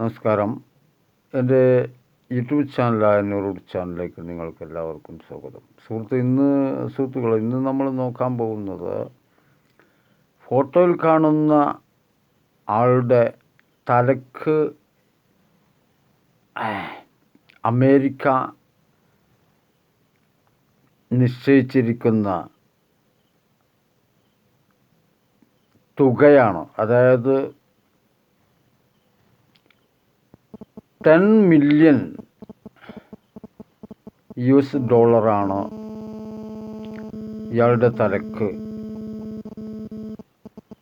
നമസ്കാരം. എന്റെ യൂട്യൂബ് ചാനലായ നൂറുഡ് ചാനലിലേക്ക് നിങ്ങൾക്ക് എല്ലാവർക്കും സ്വാഗതം. സുഹൃത്ത് ഇന്ന് സുഹൃത്തുക്കൾ ഇന്ന് നമ്മൾ നോക്കാൻ പോകുന്നത് ഫോട്ടോയിൽ കാണുന്ന ആളുടെ തലക്ക് അമേരിക്ക നിശ്ചയിച്ചിരിക്കുന്ന തുകയാണ്. അതായത് ടെൻ മില്യൺ യു എസ് ഡോളറാണ് ഇയാളുടെ തലക്ക്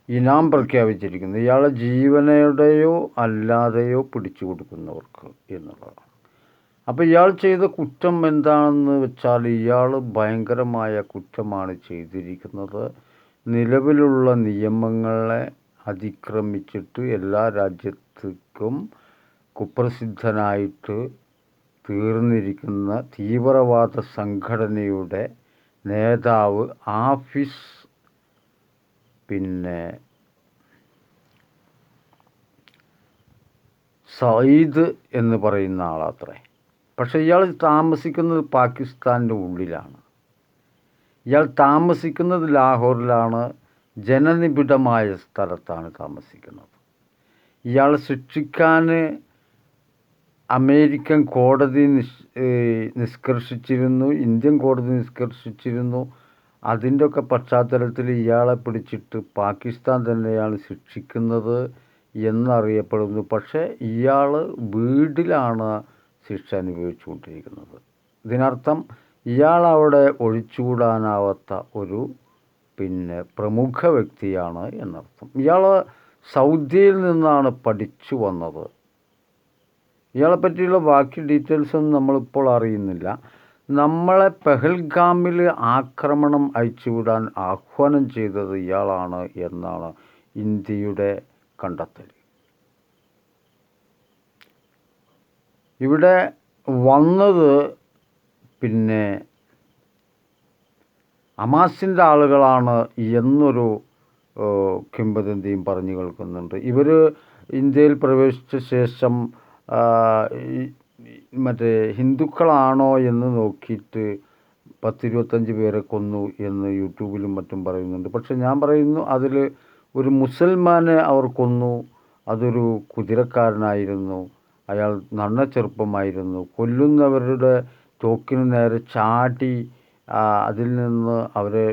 ഇനാം പ്രഖ്യാപിച്ചിരിക്കുന്നത്. ഇയാളെ ജീവനയുടെയോ അല്ലാതെയോ പിടിച്ചു കൊടുക്കുന്നവർക്ക് എന്നുള്ളതാണ്. അപ്പോൾ ഇയാൾ ചെയ്ത കുറ്റം എന്താണെന്ന് വെച്ചാൽ ഇയാൾ ഭയങ്കരമായ കുറ്റമാണ് ചെയ്തിരിക്കുന്നത്. നിലവിലുള്ള നിയമങ്ങളെ അതിക്രമിച്ചിട്ട് എല്ലാ രാജ്യത്തേക്കും കുപ്രസിദ്ധനായിട്ട് തീർന്നിരിക്കുന്ന തീവ്രവാദ സംഘടനയുടെ നേതാവ് ആഫിസ് പിന്നെ സയ്യിദ് എന്ന് പറയുന്ന ആളാത്രേ. പക്ഷേ ഇയാൾ താമസിക്കുന്നത് പാകിസ്ഥാന്റെ ഉള്ളിലാണ്. ഇയാൾ താമസിക്കുന്നത് ലാഹോറിലാണ് ജനനിബിഡമായ സ്ഥലത്താണ് താമസിക്കുന്നത്. ഇയാൾ ശിക്ഷിക്കാൻ അമേരിക്കൻ കോടതി നിഷ് നിഷ്കർഷിച്ചിരുന്നു ഇന്ത്യൻ കോടതി നിഷ്കർഷിച്ചിരുന്നു. അതിന്റെ ഒക്കെ പശ്ചാത്തലത്തിൽ ഇയാളെ പിടിച്ചിട്ട് പാകിസ്ഥാൻ തന്നെയാണ് ശിക്ഷിക്കുന്നത് എന്നറിയപ്പെടുന്നു. പക്ഷേ ഇയാൾ വീട്ടിലാണ് ശിക്ഷ അനുഭവിച്ചുകൊണ്ടിരിക്കുന്നത്. ഇതിനർത്ഥം ഇയാൾ അവിടെ ഒഴിച്ചുകൂടാനാവാത്ത ഒരു പിന്നെ പ്രമുഖ വ്യക്തിയാണ് എന്നർത്ഥം. ഇയാൾ സൗദിയിൽ നിന്നാണ് പഠിച്ചു വന്നത്. ഇയാളെ പറ്റിയുള്ള ബാക്കി ഡീറ്റെയിൽസൊന്നും നമ്മളിപ്പോൾ അറിയുന്നില്ല. നമ്മളെ പെഹൽഗാമിൽ ആക്രമണം അയച്ചുവിടാൻ ആഹ്വാനം ചെയ്തത് ഇയാളാണ് എന്നാണ് ഇന്ത്യയുടെ കണ്ടെത്തൽ. ഇവിടെ വന്നത് പിന്നെ അമാസിന്റെ ആളുകളാണ് എന്നൊരു കിംബദന്തിയും പറഞ്ഞു കേൾക്കുന്നുണ്ട്. ഇവർ ഇന്ത്യയിൽ പ്രവേശിച്ച ശേഷം മറ്റേ ഹിന്ദുക്കളാണോ എന്ന് നോക്കിയിട്ട് പത്തിരുപത്തഞ്ച് പേരെ കൊന്നു എന്ന് യൂട്യൂബിലും മറ്റും പറയുന്നുണ്ട്. പക്ഷെ ഞാൻ പറയുന്നു അതിൽ ഒരു മുസൽമാനെ അവർ കൊന്നു അതൊരു കുതിരക്കാരനായിരുന്നു അയാൾ നന്ന ചെറുപ്പമായിരുന്നു കൊല്ലുന്നവരുടെ തോക്കിന് നേരെ ചാടി അതിൽ നിന്ന് അവരെ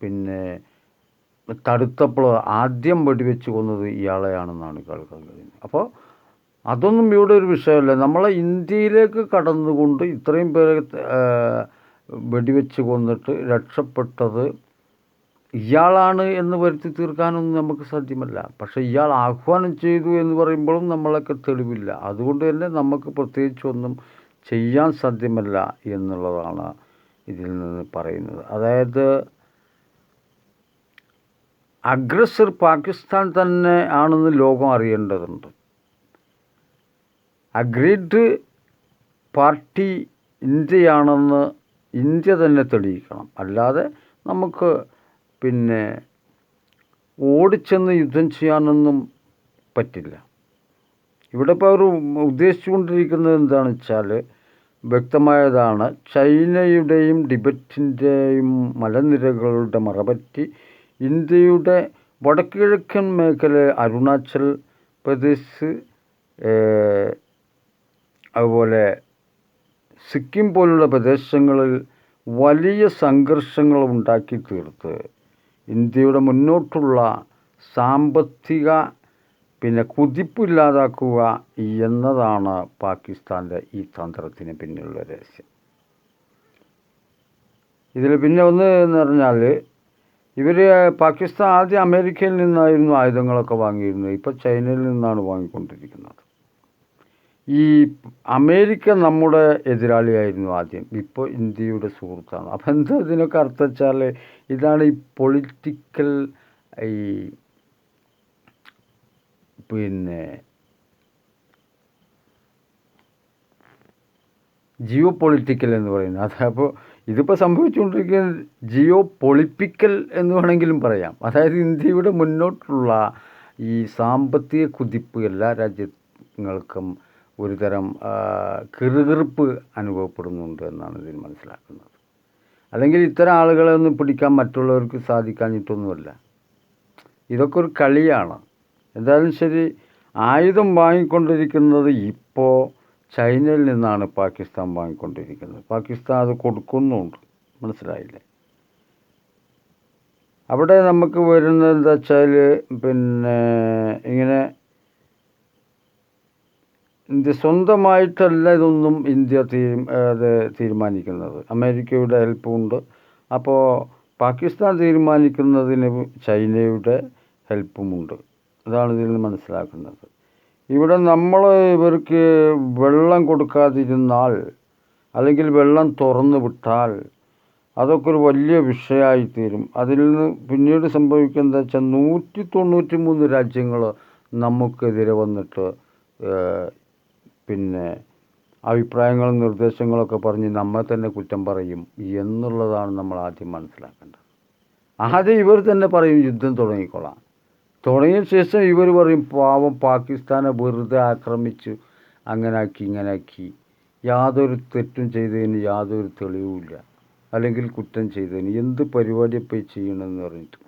പിന്നെ തടുത്തപ്പോൾ ആദ്യം വെടിവെച്ച് കൊന്നത് ഇയാളെയാണെന്നാണ് കേൾക്കാൻ കഴിയുന്നത് അപ്പോൾ അതൊന്നും ഇവിടെ ഒരു വിഷയമല്ല. നമ്മളെ ഇന്ത്യയിലേക്ക് കടന്നുകൊണ്ട് ഇത്രയും പേരെ വെടിവെച്ച് കൊന്നിട്ട് രക്ഷപ്പെട്ടത് ഇയാളാണ് എന്ന് വരുത്തി തീർക്കാനൊന്നും നമുക്ക് സാധ്യമല്ല. പക്ഷേ ഇയാൾ ആഹ്വാനം ചെയ്തു എന്ന് പറയുമ്പോഴും നമ്മളൊക്കെ തെളിവില്ല. അതുകൊണ്ട് തന്നെ നമുക്ക് പ്രത്യേകിച്ചൊന്നും ചെയ്യാൻ സാധ്യമല്ല എന്നുള്ളതാണ് ഇതിൽ നിന്ന് പറയുന്നത്. അതായത് അഗ്രസർ പാകിസ്ഥാൻ തന്നെ ആണെന്ന് ലോകം അറിയേണ്ടതുണ്ട്. അഗ്രീഡ് പാർട്ടി ഇന്ത്യയാണെന്ന് ഇന്ത്യ തന്നെ തെളിയിക്കണം. അല്ലാതെ നമുക്ക് പിന്നെ ഓടിച്ചെന്ന് യുദ്ധം ചെയ്യാനൊന്നും പറ്റില്ല. ഇവിടെ ഇപ്പോൾ അവർ ഉദ്ദേശിച്ചുകൊണ്ടിരിക്കുന്നത് എന്താണെന്ന് വെച്ചാൽ വ്യക്തമായതാണ് ചൈനയുടെയും ടിബറ്റിന്റെയും മലനിരകളുടെ മറപറ്റി ഇന്ത്യയുടെ വടക്കിഴക്കൻ മേഖല അരുണാചൽ പ്രദേശ് അതുപോലെ സിക്കിം പോലുള്ള പ്രദേശങ്ങളിൽ വലിയ സംഘർഷങ്ങൾ ഉണ്ടാക്കി തീർത്ത്. ഇന്ത്യയുടെ മുന്നോട്ടുള്ള സാമ്പത്തിക പിന്നെ കുതിപ്പില്ലാതാക്കുക എന്നതാണ് പാകിസ്ഥാന്റെ ഈ തന്ത്രത്തിന് പിന്നിലുള്ള രഹസ്യം. ഇതിൽ പിന്നെ ഒന്ന് എന്ന് പറഞ്ഞാൽ ഇവർ പാകിസ്ഥാൻ ആദ്യം അമേരിക്കയിൽ നിന്നായിരുന്നു ആയുധങ്ങളൊക്കെ വാങ്ങിയിരുന്നത്. ഇപ്പോൾ ചൈനയിൽ നിന്നാണ് വാങ്ങിക്കൊണ്ടിരിക്കുന്നത്. ഈ അമേരിക്ക നമ്മുടെ എതിരാളിയായിരുന്നു ആദ്യം. ഇപ്പോൾ ഇന്ത്യയുടെ സുഹൃത്താണ്. അപ്പം എന്താ ഇതിനൊക്കെ അർത്ഥം വെച്ചാൽ ഇതാണ് ഈ പൊളിറ്റിക്കൽ ഈ പിന്നെ ജിയോ പൊളിറ്റിക്കൽ എന്ന് പറയുന്നത്. അതപ്പോൾ ഇതിപ്പോൾ സംഭവിച്ചുകൊണ്ടിരിക്കുന്ന ജിയോ പൊളിപ്പിക്കൽ എന്ന് വേണമെങ്കിലും പറയാം. അതായത് ഇന്ത്യയുടെ മുന്നോട്ടുള്ള ഈ സാമ്പത്തിക കുതിപ്പ് എല്ലാ രാജ്യങ്ങൾക്കും ഒരുതരം കിറുകിറുപ്പ് അനുഭവപ്പെടുന്നുണ്ട് എന്നാണ് ഇതിൽ മനസ്സിലാക്കുന്നത്. അല്ലെങ്കിൽ ഇത്തരം ആളുകളെ ഒന്നും പിടിക്കാൻ മറ്റുള്ളവർക്ക് സാധിക്കാഞ്ഞിട്ടൊന്നുമല്ല. ഇതൊക്കെ ഒരു കളിയാണ്. എന്തായാലും ശരി ആയുധം വാങ്ങിക്കൊണ്ടിരിക്കുന്നത് ഇപ്പോൾ ചൈനയിൽ നിന്നാണ് പാകിസ്ഥാൻ വാങ്ങിക്കൊണ്ടിരിക്കുന്നത്. പാകിസ്ഥാൻ അത് കൊടുക്കുന്നുണ്ട്. മനസ്സിലായില്ലേ? അവിടെ നമുക്ക് വരുന്നത് എന്താ വെച്ചാൽ പിന്നെ ഇങ്ങനെ ഇന്ത്യ സ്വന്തമായിട്ടല്ല ഇതൊന്നും ഇന്ത്യ അത് തീരുമാനിക്കുന്നത്. അമേരിക്കയുടെ ഹെൽപ്പുണ്ട്. അപ്പോൾ പാകിസ്ഥാൻ തീരുമാനിക്കുന്നതിന് ചൈനയുടെ ഹെൽപ്പുമുണ്ട്. അതാണ് ഇതിൽ നിന്ന് മനസ്സിലാക്കുന്നത്. ഇവിടെ നമ്മൾ ഇവർക്ക് വെള്ളം കൊടുക്കാതിരുന്നാൽ അല്ലെങ്കിൽ വെള്ളം തുറന്നു വിട്ടാൽ അതൊക്കെ ഒരു വലിയ വിഷയമായി തീരും അതിൽ നിന്ന് പിന്നീട് സംഭവിക്കുന്നത് എന്താ വെച്ചാൽ നൂറ്റി തൊണ്ണൂറ്റി മൂന്ന് രാജ്യങ്ങൾ നമുക്കെതിരെ വന്നിട്ട് പിന്നെ അഭിപ്രായങ്ങളും നിർദ്ദേശങ്ങളൊക്കെ പറഞ്ഞ് നമ്മെ തന്നെ കുറ്റം പറയും എന്നുള്ളതാണ് നമ്മൾ ആദ്യം മനസ്സിലാക്കേണ്ടത്. ആദ്യം ഇവർ തന്നെ പറയും യുദ്ധം തുടങ്ങിക്കൊള്ളാം തുടങ്ങിയ ശേഷം ഇവർ പറയും പാവം പാകിസ്ഥാനെ വെറുതെ ആക്രമിച്ചു ഇങ്ങനെ ആക്കി യാതൊരു തെറ്റും ചെയ്തതിന് യാതൊരു തെളിവുമില്ല അല്ലെങ്കിൽ കുറ്റം ചെയ്തതിന് എന്ത് പരിപാടി പോയി ചെയ്യണമെന്ന് പറഞ്ഞിട്ട്.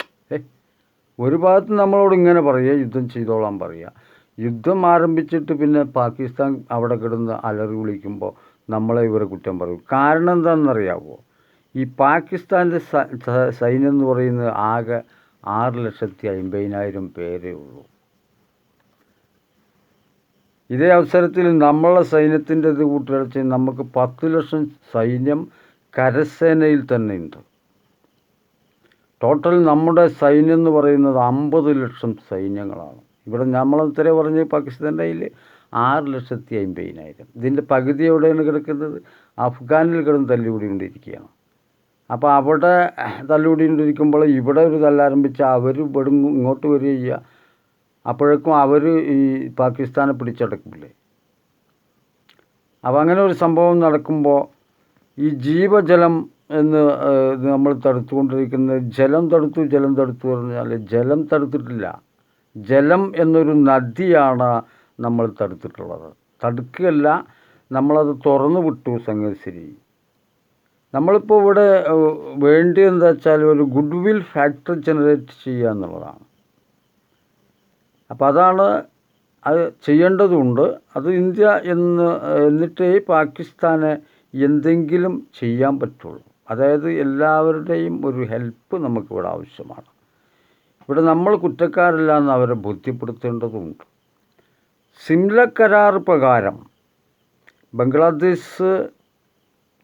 ഒരു ഭാഗത്ത് നമ്മളോട് ഇങ്ങനെ പറയുക യുദ്ധം ചെയ്തോളാൻ പറയുക. യുദ്ധം ആരംഭിച്ചിട്ട് പിന്നെ പാകിസ്ഥാൻ അവിടെ കിടന്ന് അലറി വിളിക്കുമ്പോൾ നമ്മളെ ഇവരെ കുറ്റം പറയും. കാരണം എന്താണെന്നറിയാവോ? ഈ പാകിസ്ഥാന്റെ സൈന്യം എന്ന് പറയുന്നത് ആകെ ആറ് ലക്ഷത്തി അമ്പതിനായിരം പേരേ ഉള്ളൂ. ഇതേ അവസരത്തിൽ നമ്മളെ സൈന്യത്തിന്റെ ഇത് കൂട്ടിയടച്ച് നമുക്ക് പത്ത് ലക്ഷം സൈന്യം കരസേനയിൽ തന്നെ ഉണ്ട്. ടോട്ടൽ നമ്മുടെ സൈന്യം എന്ന് പറയുന്നത് അമ്പത് ലക്ഷം സൈന്യങ്ങളാണ്. ഇവിടെ നമ്മൾ ഇത്രയും പറഞ്ഞ് പാകിസ്ഥാന്റെ കയ്യിൽ ആറ് ലക്ഷത്തി അമ്പതിനായിരം. ഇതിന്റെ പകുതി എവിടെയാണ് കിടക്കുന്നത്? അഫ്ഗാനിൽ കിടന്ന് തല്ലുകൂടിക്കൊണ്ടിരിക്കുകയാണ്. അപ്പോൾ അവിടെ തല്ലുകൂടിക്കൊണ്ടിരിക്കുമ്പോൾ ഇവിടെ ഒരു തല്ലാരംഭിച്ച് അവർ ഇവിടെ ഇങ്ങോട്ട് വരിക ചെയ്യുക. അപ്പോഴേക്കും അവർ ഈ പാകിസ്ഥാനെ പിടിച്ചടക്കില്ലേ അപ്പോൾ അങ്ങനെ ഒരു സംഭവം നടക്കുമ്പോൾ ഈ ജീവജലം എന്ന് നമ്മൾ തടുത്തുകൊണ്ടിരിക്കുന്നത് ജലം തടുത്തു ജലം തടുത്തു പറഞ്ഞാൽ ജലം തടുത്തിട്ടില്ല. ജലം എന്നൊരു നദിയാണ് നമ്മൾ തടുത്തിട്ടുള്ളത്. തടുക്കുകയല്ല നമ്മളത് തുറന്നു വിട്ടു സംഗതി നമ്മളിപ്പോൾ ഇവിടെ വേണ്ടി എന്താ വെച്ചാൽ ഒരു ഗുഡ് വിൽ ഫാക്ടർ ജനറേറ്റ് ചെയ്യുക എന്നുള്ളതാണ്. അപ്പോൾ അതാണ് അത് ചെയ്യേണ്ടതുണ്ട്. അത് ഇന്ത്യ എന്ന് എന്നിട്ടേ പാകിസ്ഥാനെ എന്തെങ്കിലും ചെയ്യാൻ പറ്റുള്ളൂ. അതായത് എല്ലാവരുടെയും ഒരു ഹെൽപ്പ് നമുക്കിവിടെ ആവശ്യമാണ്. ഇവിടെ നമ്മൾ കുറ്റക്കാരല്ല എന്ന് അവരെ ബോധ്യപ്പെടുത്തേണ്ടതുണ്ട്. സിംല കരാർ പ്രകാരം ബംഗ്ലാദേശ്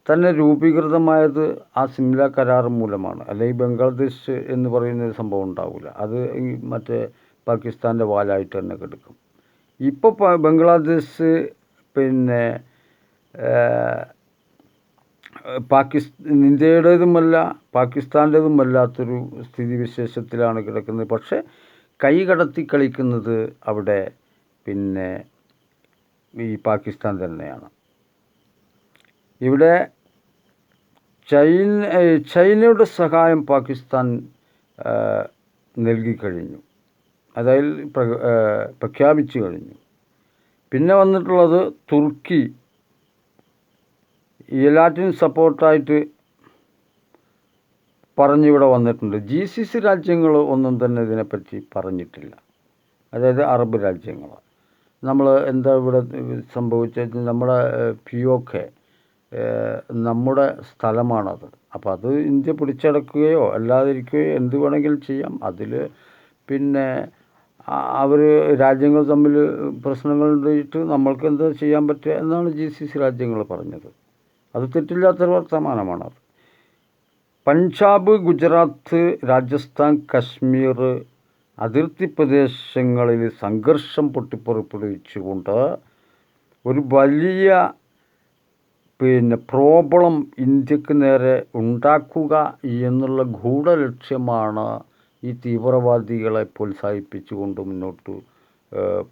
തന്നെ രൂപീകൃതമായത് ആ സിംല കരാർ മൂലമാണ്. അല്ലെങ്കിൽ ബംഗ്ലാദേശ് എന്ന് പറയുന്ന ഒരു സംഭവം ഉണ്ടാവില്ല. അത് മറ്റേ പാകിസ്ഥാന്റെ വാലായിട്ട് തന്നെ കിടക്കും. ഇപ്പോൾ ബംഗ്ലാദേശ് പിന്നെ പാകിസ്ഥാൻ ഇന്ത്യയുടേതുമല്ല പാകിസ്ഥാന്റേതുമല്ലാത്തൊരു സ്ഥിതിവിശേഷത്തിലാണ് കിടക്കുന്നത്. പക്ഷേ കൈ കടത്തി കളിക്കുന്നത് അവിടെ പിന്നെ ഈ പാകിസ്ഥാൻ തന്നെയാണ്. ഇവിടെ ചൈന ചൈനയുടെ സഹായം പാകിസ്ഥാൻ നൽകിക്കഴിഞ്ഞു അതായത് പ്രഖ്യാപിച്ചു കഴിഞ്ഞു. പിന്നെ വന്നിട്ടുള്ളത് തുർക്കി എല്ലാറ്റിനും സപ്പോർട്ടായിട്ട് പറഞ്ഞിവിടെ വന്നിട്ടുണ്ട്. ജി സി സി രാജ്യങ്ങൾ ഒന്നും തന്നെ ഇതിനെപ്പറ്റി പറഞ്ഞിട്ടില്ല. അതായത് അറബ് രാജ്യങ്ങൾ നമ്മൾ എന്താ ഇവിടെ സംഭവിച്ചത്? നമ്മുടെ പി ഒ കെ നമ്മുടെ സ്ഥലമാണത്. അപ്പോൾ അത് ഇന്ത്യ പിടിച്ചടക്കുകയോ അല്ലാതിരിക്കുകയോ എന്ത് വേണമെങ്കിലും ചെയ്യാം. അതിൽ പിന്നെ അവർ രാജ്യങ്ങൾ തമ്മിൽ പ്രശ്നങ്ങൾ ഉണ്ടായിട്ട് നമ്മൾക്ക് എന്താ ചെയ്യാൻ പറ്റുക എന്നാണ് ജി സി സി രാജ്യങ്ങൾ പറഞ്ഞത്. അത് തെറ്റില്ലാത്തൊരു വർത്തമാനമാണത് പഞ്ചാബ് ഗുജറാത്ത് രാജസ്ഥാൻ കശ്മീർ അതിർത്തി പ്രദേശങ്ങളിൽ സംഘർഷം പൊട്ടിപ്പുറപ്പെടുവിച്ചുകൊണ്ട് ഒരു വലിയ പിന്നെ പ്രോബ്ലം ഇന്ത്യയ്ക്ക് നേരെ ഉണ്ടാക്കുക എന്നുള്ള ഗൂഢലക്ഷ്യമാണ് ഈ തീവ്രവാദികളെ പ്രോത്സാഹിപ്പിച്ചുകൊണ്ട് മുന്നോട്ട്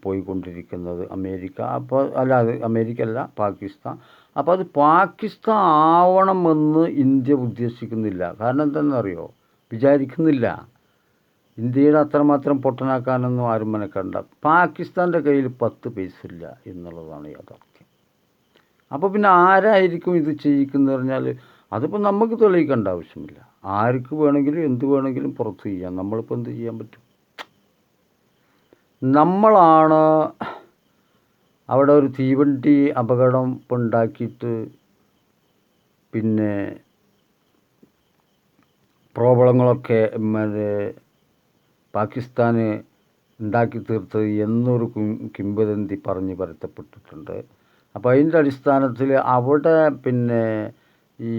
പോയിക്കൊണ്ടിരിക്കുന്നത്. അമേരിക്ക. അപ്പോൾ അല്ല അത് അമേരിക്ക അല്ല പാകിസ്ഥാൻ. അപ്പോൾ അത് പാകിസ്ഥാൻ ആവണമെന്ന് ഇന്ത്യ ഉദ്ദേശിക്കുന്നില്ല. കാരണം എന്താണെന്നറിയോ? വിചാരിക്കുന്നില്ല. ഇന്ത്യയുടെ അത്രമാത്രം പൊട്ടനാക്കാനൊന്നും ആരും മനക്കണ്ട പാകിസ്ഥാന്റെ കയ്യിൽ പത്ത് പൈസ ഇല്ല എന്നുള്ളതാണ് യാഥാർത്ഥ്യം. അപ്പോൾ പിന്നെ ആരായിരിക്കും ഇത് ചെയ്യിക്കുന്നത് പറഞ്ഞാൽ അതിപ്പോൾ നമുക്ക് തെളിയിക്കേണ്ട ആവശ്യമില്ല. ആർക്ക് വേണമെങ്കിലും എന്ത് വേണമെങ്കിലും പുറത്ത് ചെയ്യാം. നമ്മളിപ്പോൾ എന്ത് ചെയ്യാൻ പറ്റും? നമ്മളാണ് അവിടെ ഒരു തീവണ്ടി അപകടം ഉണ്ടാക്കിയിട്ട് പിന്നെ പ്രോബ്ലങ്ങളൊക്കെ മറ്റേ പാകിസ്ഥാന് ഉണ്ടാക്കി തീർത്തത് എന്നൊരു കിംവദന്തി പറഞ്ഞ് പരത്തപ്പെട്ടിട്ടുണ്ട്. അപ്പോൾ അതിന്റെ അടിസ്ഥാനത്തിൽ അവിടെ പിന്നെ ഈ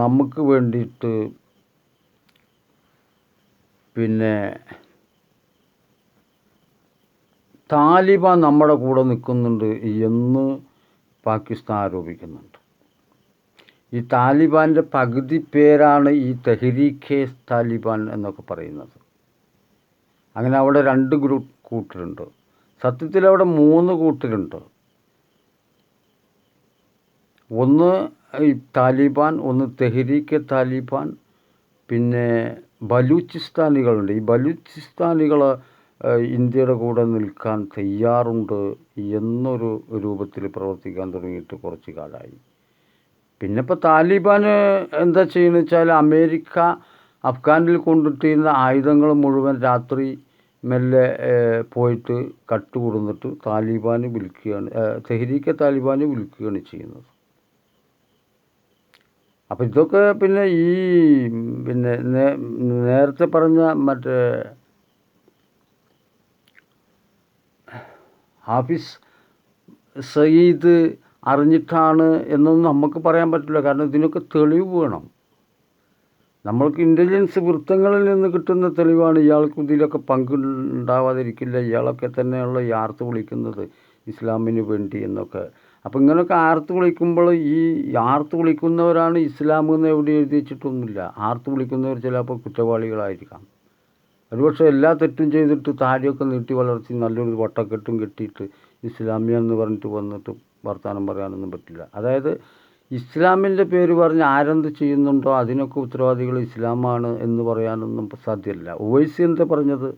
നമുക്ക് വേണ്ടിയിട്ട് പിന്നെ താലിബാൻ നമ്മുടെ കൂടെ നിൽക്കുന്നുണ്ട് എന്ന് പാകിസ്ഥാൻ ആരോപിക്കുന്നുണ്ട്. ഈ താലിബാന്റെ പകുതി പേരാണ് ഈ തെഹരീഖെ താലിബാൻ എന്നൊക്കെ പറയുന്നത്. അങ്ങനെ അവിടെ രണ്ട് ഗ്രൂപ്പ് കൂട്ടരുണ്ട്. സത്യത്തിൽ അവിടെ മൂന്ന് കൂട്ടരുണ്ട്. ഒന്ന് ഈ താലിബാൻ ഒന്ന് തെഹരീഖെ താലിബാൻ പിന്നെ ബലൂചിസ്ഥാനികളുണ്ട്. ഈ ബലൂചിസ്ഥാനികൾ ഇന്ത്യയുടെ കൂടെ നിൽക്കാൻ തയ്യാറുണ്ട് എന്നൊരു രൂപത്തിൽ പ്രവർത്തിക്കാൻ തുടങ്ങിയിട്ട് കുറച്ച് കാലമായി പിന്നെ ഇപ്പോൾ താലിബാൻ എന്താ ചെയ്യുന്നത് വെച്ചാൽ അമേരിക്ക അഫ്ഗാനിൽ കൊണ്ടിട്ടിരുന്ന ആയുധങ്ങൾ മുഴുവൻ രാത്രി മെല്ലെ പോയിട്ട് കട്ട് കൊടുന്നിട്ട് താലിബാന് വിൽക്കുകയാണ് തെഹരീക്കെ താലിബാന് വിൽക്കുകയാണ് ചെയ്യുന്നത്. അപ്പോൾ ഇതൊക്കെ പിന്നെ ഈ പിന്നെ നേരത്തെ പറഞ്ഞ മറ്റേ ഹാഫിസ് സയ്യിദ് അറിഞ്ഞിട്ടാണ് എന്നൊന്നും നമുക്ക് പറയാൻ പറ്റില്ല. കാരണം ഇതിനൊക്കെ തെളിവ് വേണം. നമ്മൾക്ക് ഇന്റലിജൻസ് വൃത്തങ്ങളിൽ നിന്ന് കിട്ടുന്ന തെളിവാണ് ഇയാൾക്ക് ഇതിലൊക്കെ പങ്കുണ്ടാവാതിരിക്കില്ല. ഇയാളൊക്കെ തന്നെയുള്ള ഈ ആർത്ത് വിളിക്കുന്നത് ഇസ്ലാമിന് വേണ്ടി എന്നൊക്കെ. അപ്പോൾ ഇങ്ങനെയൊക്കെ ആർത്ത് വിളിക്കുമ്പോൾ ഈ ആർത്ത് വിളിക്കുന്നവരാണ് ഇസ്ലാം എന്ന് എവിടെ എഴുതി വെച്ചിട്ടൊന്നുമില്ല ആർത്ത് വിളിക്കുന്നവർ ചിലപ്പോൾ കുറ്റവാളികളായിരിക്കാം. ഒരുപക്ഷെ എല്ലാ തെറ്റും ചെയ്തിട്ട് താടിയൊക്കെ നീട്ടി വളർത്തി നല്ലൊരു വട്ടക്കെട്ടും കെട്ടിയിട്ട് ഇസ്ലാമിയ എന്ന് പറഞ്ഞിട്ട് വന്നിട്ട് വർത്തമാനം പറയാനൊന്നും പറ്റില്ല. അതായത് ഇസ്ലാമിന്റെ പേര് പറഞ്ഞ് ആരെന്ത് ചെയ്യുന്നുണ്ടോ അതിനൊക്കെ ഉത്തരവാദികൾ ഇസ്ലാമാണ് എന്ന് പറയാനൊന്നും സാധ്യമല്ല. ഉവൈസി എന്താ പറഞ്ഞത്?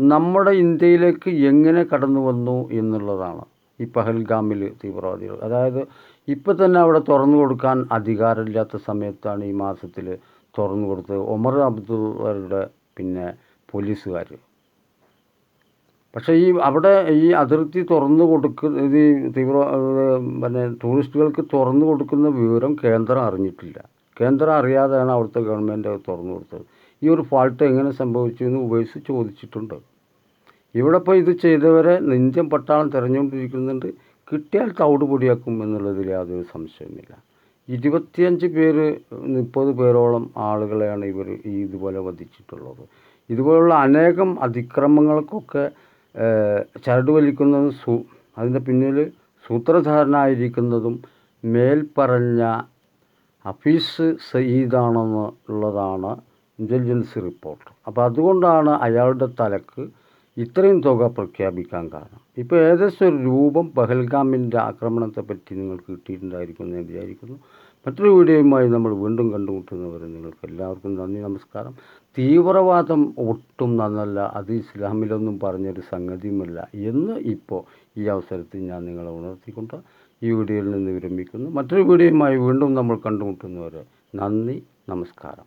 നമ്മുടെ ഇന്ത്യയിലേക്ക് എങ്ങനെ കടന്നു വന്നു എന്നുള്ളതാണ് ഈ പഹൽഗാമിൽ തീവ്രവാദികൾ. അതായത് ഇപ്പം തന്നെ അവിടെ തുറന്നു കൊടുക്കാൻ അധികാരമില്ലാത്ത സമയത്താണ് ഈ മാസത്തിൽ തുറന്നു കൊടുത്തത്. ഒമർ അബ്ദുള്ളയുടെ പിന്നെ പോലീസുകാർ പക്ഷേ ഈ അവിടെ ഈ അതിർത്തി തുറന്ന് കൊടുക്കുന്ന ഇത് ഈ തീവ്ര പിന്നെ ടൂറിസ്റ്റുകൾക്ക് തുറന്നു കൊടുക്കുന്ന വിവരം കേന്ദ്രം അറിഞ്ഞിട്ടില്ല. കേന്ദ്രം അറിയാതെയാണ് അവിടുത്തെ ഗവൺമെന്റ് അത് തുറന്നു കൊടുത്തത്. ഈ ഒരു ഫാൾട്ട് എങ്ങനെ സംഭവിച്ചു എന്ന് ഉപയോഗിച്ച് ചോദിച്ചിട്ടുണ്ട്. ഇവിടെ ഇപ്പോൾ ഇത് ചെയ്തവരെ നെഞ്ചം പട്ടാളം തിരഞ്ഞുകൊണ്ടിരിക്കുന്നുണ്ട്. കിട്ടിയാൽ തവിട് പൊടിയാക്കും എന്നുള്ളതിൽ യാതൊരു സംശയമില്ല ഇരുപത്തിയഞ്ച് പേര് മുപ്പത് പേരോളം ആളുകളെയാണ് ഇവർ ഈ ഇതുപോലെ വധിച്ചിട്ടുള്ളത്. ഇതുപോലുള്ള അനേകം അതിക്രമങ്ങൾക്കൊക്കെ ചരടുവലിക്കുന്നതും ചരട് വലിക്കുന്നതും സൂ അതിന്റെ പിന്നിൽ സൂത്രധാരനായിരിക്കുന്നതും മേൽപ്പറഞ്ഞ ഹഫീസ് സയ്യിദാണെന്ന് ഉള്ളതാണ് ഇന്റലിജൻസ് റിപ്പോർട്ട്. അപ്പോൾ അതുകൊണ്ടാണ് അയാളുടെ തലക്ക് ഇത്രയും തുക പ്രഖ്യാപിക്കാൻ കാരണം. ഇപ്പോൾ ഏകദേശം ഒരു രൂപം പഹൽഗാമിന്റെ ആക്രമണത്തെപ്പറ്റി നിങ്ങൾക്ക് കിട്ടിയിട്ടുണ്ടായിരിക്കും എന്ന് ഞാൻ വിചാരിക്കുന്നു. മറ്റൊരു വീഡിയോയുമായി നമ്മൾ വീണ്ടും കണ്ടുമുട്ടുന്നവരെ നിങ്ങൾക്ക് എല്ലാവർക്കും നന്ദി നമസ്കാരം. തീവ്രവാദം ഒട്ടും നന്നല്ല അത് ഇസ്ലാമിലൊന്നും പറഞ്ഞൊരു സംഗതിയുമല്ല എന്ന് ഇപ്പോൾ ഈ അവസരത്തിൽ ഞാൻ നിങ്ങളെ ഉണർത്തിക്കൊണ്ട് ഈ വീഡിയോയിൽ നിന്ന് വിരമിക്കുന്നു. മറ്റൊരു വീഡിയോയുമായി വീണ്ടും നമ്മൾ കണ്ടുമുട്ടുന്നവരെ നന്ദി നമസ്കാരം.